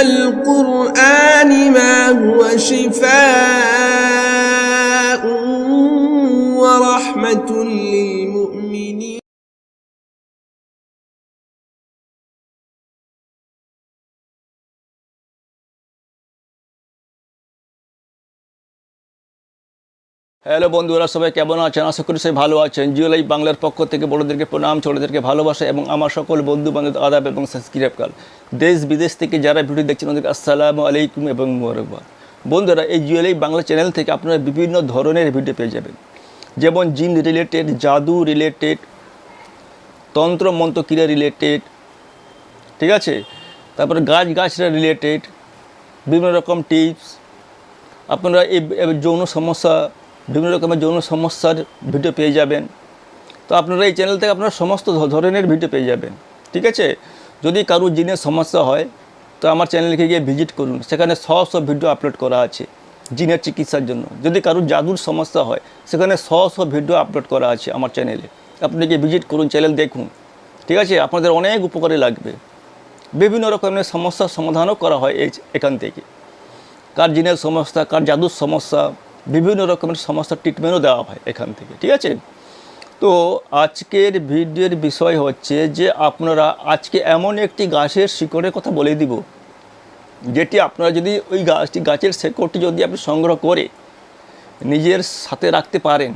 القرآن ما هو شفاء ورحمة للمؤمنين hello বন্ধুরা, সবাই কেমন আছেন? আশা করি সবাই ভালো আছেন। জিও লাইভ বাংলার পক্ষ থেকে বড়োদেরকে প্রণাম, ছোটোদেরকে ভালোবাসা এবং আমার সকল বন্ধু বান্ধব আদাব এবং সাবস্ক্রাইবকাল দেশ বিদেশ থেকে যারা ভিডিও দেখছেন, ওদেরকে আসসালামু আলাইকুম এবং মোরকবাদ বন্ধুরা, এই জিও লাইভ বাংলা চ্যানেল থেকে আপনারা বিভিন্ন ধরনের ভিডিও পেয়ে যাবেন। যেমন জিন রিলেটেড জাদু রিলেটেড তন্ত্র মন্ত্র ক্রিয়া রিলেটেড ঠিক আছে? তারপরে গাছ গাছরা রিলেটেড বিভিন্ন রকম টিপস আপনারা এই যৌন সমস্যা বিভিন্ন রকমের যৌন সমস্যার ভিডিও পেয়ে যাবেন। তো আপনারা এই চ্যানেল থেকে আপনারা সমস্ত ধরনের ভিডিও পেয়ে যাবেন। ঠিক আছে? যদি কারোর জিনের সমস্যা হয়, তো আমার চ্যানেলকে গিয়ে ভিজিট করুন। সেখানে শ শ ভিডিও আপলোড করা আছে জিনের চিকিৎসার জন্য। যদি কারোর জাদুর সমস্যা হয়, সেখানে শ শ ভিডিও আপলোড করা আছে আমার চ্যানেলে আপনি গিয়ে ভিজিট করুন চ্যানেল দেখুন। ঠিক আছে? আপনাদের অনেক উপকারে লাগবে। বিভিন্ন রকমের সমস্যার সমাধানও করা হয় এই এখান থেকে। কার জিনের সমস্যা, কার জাদুর সমস্যা বিভিন্ন রকমের সমস্যার ট্রিটমেন্টও দেওয়া হয় এখান থেকে, ঠিক আছে? তো আজকের ভিডিওর বিষয় হচ্ছে যে আপনারা আজকে এমন একটি গাছের শিকড়ের কথা বলে দিব, যেটি আপনারা যদি ওই গাছটি গাছের শেকড়টি যদি আপনি সংগ্রহ করে নিজের সাথে রাখতে পারেন,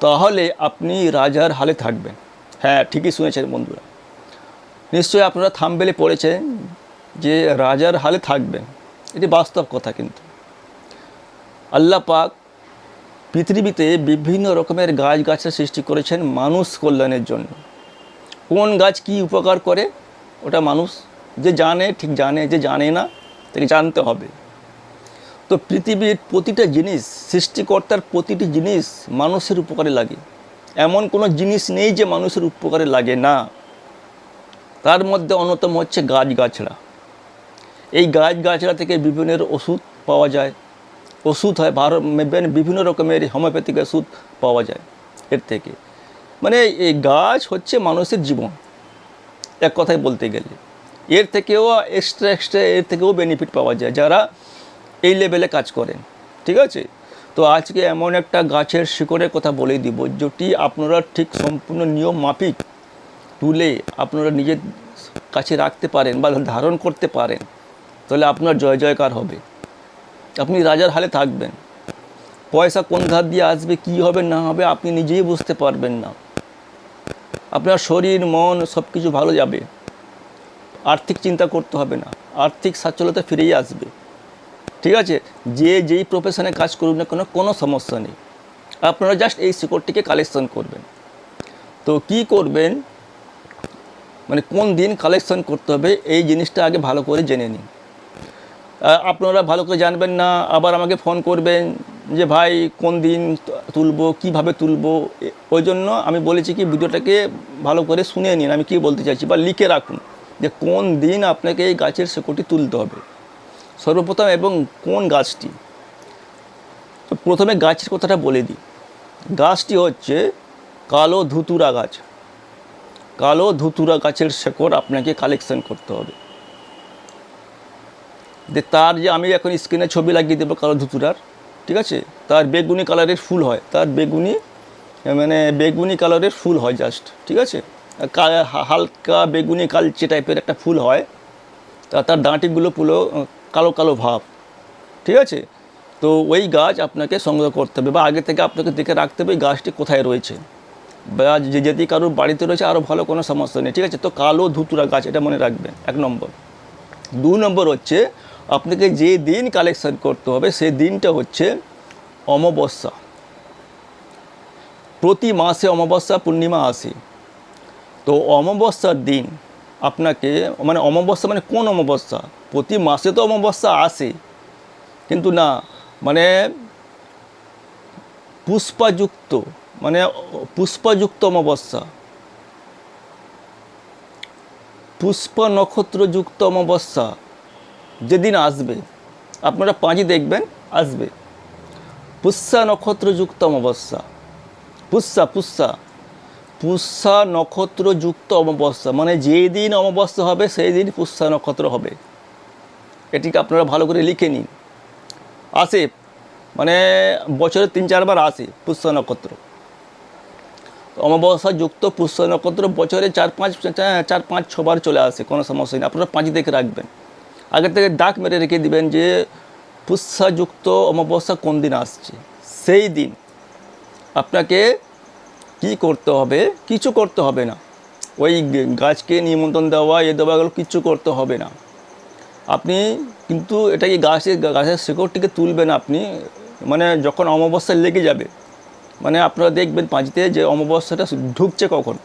তাহলে আপনি রাজার হালে থাকবেন। হ্যাঁ ঠিকই শুনেছেন বন্ধুরা। নিশ্চয়ই আপনারা থামবেলে পড়েছেন যে রাজার হালে থাকবেন। এটি বাস্তব কথা কিন্তু। আল্লাহ পাক পৃথিবীতে বিভিন্ন রকমের গাছ সৃষ্টি করেছেন মানুষ কল্যাণের জন্য। কোন গাছ কি উপকার করে? ওটা মানুষ যে জানে, ঠিক জানে, যে জানে না, তাকে জানতে হবে। তো পৃথিবীর প্রতিটা জিনিস, সৃষ্টিকর্তার প্রতিটি জিনিস মানুষের উপকারে লাগে। এমন কোনো জিনিস নেই যে মানুষের উপকারে লাগে না। তার মধ্যে অন্যতম হচ্ছে গাছ গাছড়া। এই গাছ গাছড়া থেকে বিভিন্ন ওষুধ পাওয়া যায়। ওষুধ হয়, ভারত বিভিন্ন রকমের হোমিওপ্যাথিক ওষুধ পাওয়া যায় এর থেকে। মানে এই গাছ হচ্ছে মানুষের জীবন, এক কথায় বলতে গেলে। এর থেকেও এক্সট্রা এক্সট্রা এর থেকেও বেনিফিট পাওয়া যায় যারা এই লেভেলে কাজ করেন, ঠিক আছে? তো আজকে এমন একটা গাছের শিকড়ের কথা বলে দিব, যেটি আপনারা ঠিক সম্পূর্ণ নিয়ম মাফিক তুলে আপনারা নিজের কাছে রাখতে পারেন বা ধারণ করতে পারেন, তাহলে আপনার জয় জয়কার হবে। আপনি রাজার হালে থাকবেন। পয়সা কোন ধার দিয়ে আসবে, কি হবে, না হবে, আপনি নিজেই বুঝতে পারবেন না। আপনার শরীর, মন সব কিছু ভালো যাবে। আর্থিক চিন্তা করতে হবে না। আর্থিক সচ্ছলতা ফিরেই আসবে। ঠিক আছে? যে যেই প্রফেশনে কাজ করুন না কোনো কোনো সমস্যা নেই। আপনারা জাস্ট এই শিকড়টিকে কালেকশন করবেন। তো কি করবেন? মানে কোন দিন কালেকশন করতে হবে, এই জিনিসটা আগে ভালো করে জেনে নিন। আপনারা ভালো করে জানবেন না, আবার আমাকে ফোন করবেন যে, ভাই, কোন দিন তুলবো, কীভাবে তুলবো? ওই জন্য আমি বলেছি কি, ভিডিওটাকে ভালো করে শুনে নিন। আমি কি বলতে চাইছি বা লিখে রাখুন যে, কোন দিন আপনাকে এই গাছের শেকড়টি তুলতে হবে। সর্বপ্রথম এবং কোন গাছটি? প্রথমে গাছের কথাটা বলে দিই। গাছটি হচ্ছে কালো ধুতুরা গাছ। কালো ধুতুরা গাছের শেকড় আপনাকে কালেকশন করতে হবে। যে তার যে আমি এখন স্ক্রিনে ছবি লাগিয়ে দেবো কালো ধুতুরার, ঠিক আছে? তার বেগুনি কালারের ফুল হয়। তার বেগুনি মানে বেগুনি কালারের ফুল হয় জাস্ট ঠিক আছে? হালকা বেগুনি কালচে টাইপের একটা ফুল হয়। তা তার ডাঁটিগুলো পুরো কালো কালো ভাব, ঠিক আছে? তো ওই গাছ আপনাকে সংগ্রহ করতে হবে বা আগে থেকে আপনাকে দেখে রাখতে হবে গাছটি কোথায় রয়েছে। বা যে যদি কারোর বাড়িতে রয়েছে আরও ভালো কোনো সমস্যা নেই, ঠিক আছে? তো কালো ধুতুরা গাছ, এটা মনে রাখবেন। এক নম্বর। দু নম্বর হচ্ছে আপনাকে যে দিন কালেকশন করতে হবে, সেই দিনটা হচ্ছে অমাবস্যা। প্রতি মাসে অমাবস্যা, পূর্ণিমা আসে। তো অমাবস্যার দিন আপনাকে মানে অমাবস্যা মানে কোন অমাবস্যা? প্রতি মাসে তো অমাবস্যা আসে। কিন্তু না মানে পুষ্পাযুক্ত মানে পুষ্পাযুক্ত অমাবস্যা। পুষ্প নক্ষত্রযুক্ত অমাবস্যা। যেদিন আসবে, আপনারা পাঁচই দেখবেন, আসবে। পুষ্যা নক্ষত্রযুক্ত অমাবস্যা। পুষ্যা পুষ্যা। পুষ্যা নক্ষত্রযুক্ত অমাবস্যা মানে যেই দিন অমাবস্যা হবে সেই দিন পুষ্যা নক্ষত্র হবে। এটিকে আপনারা ভালো করে লিখে নিন। আসে মানে বছরে তিন, চারবার আসে পুষ্য নক্ষত্র। অমাবস্যা যুক্ত পুষ্য নক্ষত্র বছরে চার, পাঁচ চার, পাঁচ, ছবার চলে আসে, কোনো সমস্যা নেই। আপনারা পাঁচ দেখে রাখবেন। আগে থেকে ডাক মেরে রেখে দিবেন যে পুষ্যাযুক্ত অমাবস্যা কোন দিন আসছে? সেই দিন আপনাকে কি করতে হবে? কিছু করতে হবে না। ওই গাছকে নিমন্ত্রণ দেওয়া, এ দেওয়া এগুলো কিচ্ছু করতে হবে না। আপনি কিন্তু এটা এটাকে গাছের গাছের শেকড়টিকে তুলবেন আপনি? মানে যখন অমাবস্যা লেগে যাবে মানে আপনারা দেখবেন পাঁচিতে যে অমাবস্যাটা ঢুকছে কখন?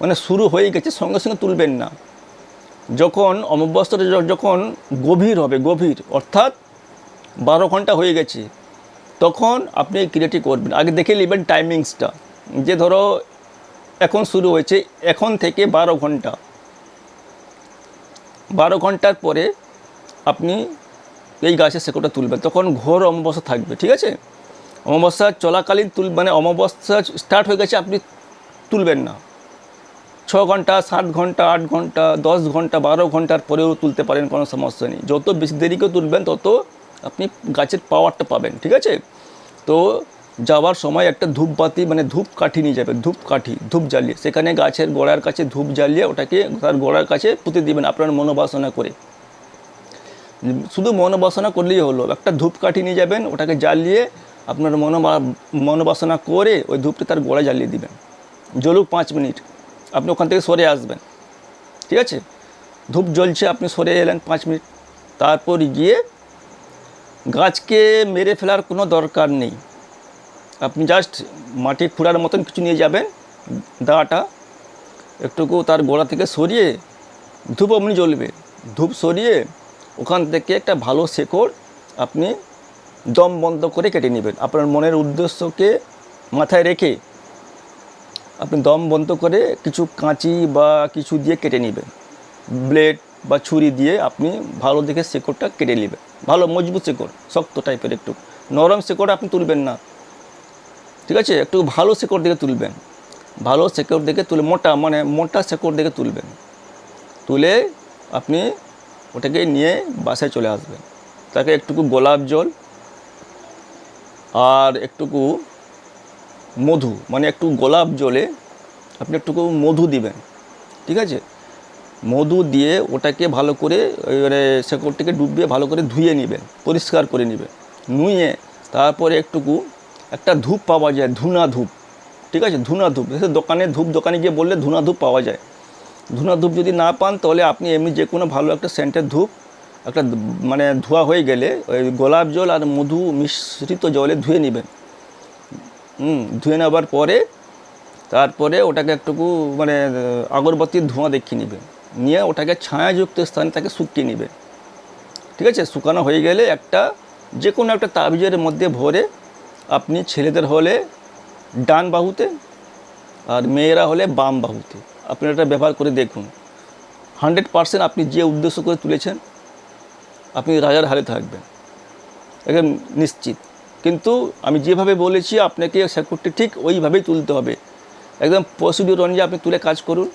মানে শুরু হয়ে গেছে, সঙ্গে সঙ্গে তুলবেন না। যখন অমাবস্যাটা যখন গভীর হবে, গভীর, অর্থাৎ বারো ঘণ্টা হয়ে গেছে, তখন আপনি এই ক্রিয়াটি করবেন। আগে দেখে নেবেন টাইমিংসটা যে ধরো, এখন শুরু হয়েছে, এখন থেকে বারো ঘণ্টা। বারো ঘণ্টার পরে আপনি এই গাছের শেকড়টা তুলবেন। তখন ঘোর অমাবস্যা থাকবে, ঠিক আছে? অমাবস্যা চলাকালীন তুল মানে অমাবস্যা স্টার্ট হয়ে গেছে, আপনি তুলবেন না। ছ ঘণ্টা, সাত ঘণ্টা, আট ঘণ্টা, দশ ঘণ্টা, বারো ঘণ্টার পরেও তুলতে পারেন কোনো সমস্যা নেই। যত বেশি দেরি করে তুলবেন, তত আপনি গাছের পাওয়ারটা পাবেন, ঠিক আছে? তো যাওয়ার সময় একটা ধূপবাতি মানে ধূপ কাঠি নিয়ে যাবে ধূপ কাঠি, ধূপ জ্বালিয়ে। সেখানে গাছের গোড়ার কাছে ধূপ জ্বালিয়ে ওটাকে তার গোড়ার কাছে পুঁতে দিবেন আপনার মনোবাসনা করে। শুধু মনোবাসনা করলেই হলো। একটা ধূপ কাঠি নিয়ে যাবেন, ওটাকে জ্বালিয়ে আপনার মনোবা, মনোবাসনা করে ওই ধূপটা তার গোড়া জ্বালিয়ে দিবেন। জ্বলুক পাঁচ মিনিট। আপনি ওখান থেকে সরে আসবেন। ঠিক আছে? ধূপ জ্বলছে, আপনি সরে এলেন পাঁচ মিনিট। তারপর গিয়ে গাছকে মেরে ফেলার কোনো দরকার নেই। আপনি জাস্ট মাটি খুঁড়ার মতন কিছু নিয়ে যাবেন দাটা একটুকু তার গোড়া থেকে সরিয়ে ধূপ অমনি জ্বলবে। ধূপ সরিয়ে ওখান থেকে একটা ভালো শেকড় আপনি দম বন্ধ করে কেটে নেবেন। আপনার মনের উদ্দেশ্যকে মাথায় রেখে আপনি দম বন্ধ করে কিছু কাঁচি বা কিছু দিয়ে কেটে নেবেন। ব্লেড বা ছুরি দিয়ে আপনি ভালো দেখে শেকড়টা কেটে নেবেন। ভালো মজবুত শেকড়, শক্ত টাইপের একটু। নরম শেকড় আপনি তুলবেন না। ঠিক আছে? একটু ভালো শেকড় দেখে তুলবেন। ভালো শেকড় দেখে তুলে মোটা মানে মোটা শেকড় দেখে তুলবেন। তুলে আপনি ওটাকে নিয়ে বাসায় চলে আসবেন। তাকে একটুকু গোলাপ জল আর একটুকু মধু মানে একটু গোলাপ জলে আপনি একটুকু মধু দিবেন, ঠিক আছে? মধু দিয়ে ওটাকে ভালো করে এবারে শেকড়টিকে ডুবিয়ে ভালো করে ধুয়ে নেবেন, পরিষ্কার করে নেবেন। নুয়ে তারপরে একটুকু একটা ধূপ পাওয়া যায়, ধুনা ধূপ, ঠিক আছে? ধুনা ধূপ দোকানে ধূপ, দোকানে গিয়ে বললে ধুনা ধূপ পাওয়া যায়। ধুনা ধূপ যদি না পান, তাহলে আপনি এমনি যে কোনো ভালো একটা সেন্টের ধূপ, একটা মানে ধোয়া হয়ে গেলে ওই গোলাপ জল আর মধু মিশ্রিত জলে ধুয়ে নেবেন। হুম, ধুয়ে নেওয়ার পরে তারপরে ওটাকে একটুকু মানে আগরবাতির ধোঁয়া দেখিয়ে নেবেন নিয়ে ওটাকে ছায়াযুক্ত স্থানে তাকে শুকিয়ে নেবে। ঠিক আছে? শুকানো হয়ে গেলে একটা যে কোনো একটা তাবিজের মধ্যে ভরে আপনি ছেলেদের হলে ডান বাহুতে আর মেয়েরা হলে বাম বাহুতে। আপনি এটা ব্যবহার করে দেখুন। হান্ড্রেড পারসেন্ট আপনি যে উদ্দেশ্য করে তুলেছেন, আপনি রাজার হালে থাকবেন। একদম নিশ্চিত। কিন্তু আমি যেভাবে বলেছি, আপনাকে শেকড়টি ঠিক ওইভাবেই তুলতে হবে। একদম প্রসিডিওর অনুযায়ী আপনি তুলে কাজ করুন।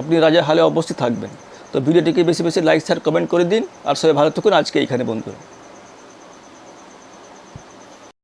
আপনি রাজার হালে অবস্থিত থাকবেন। তো ভিডিওটিকে বেশি বেশি লাইক শেয়ার কমেন্ট করে দিন। আর সবাই ভালো থাকুন। আজকে এইখানে বন্ধুরা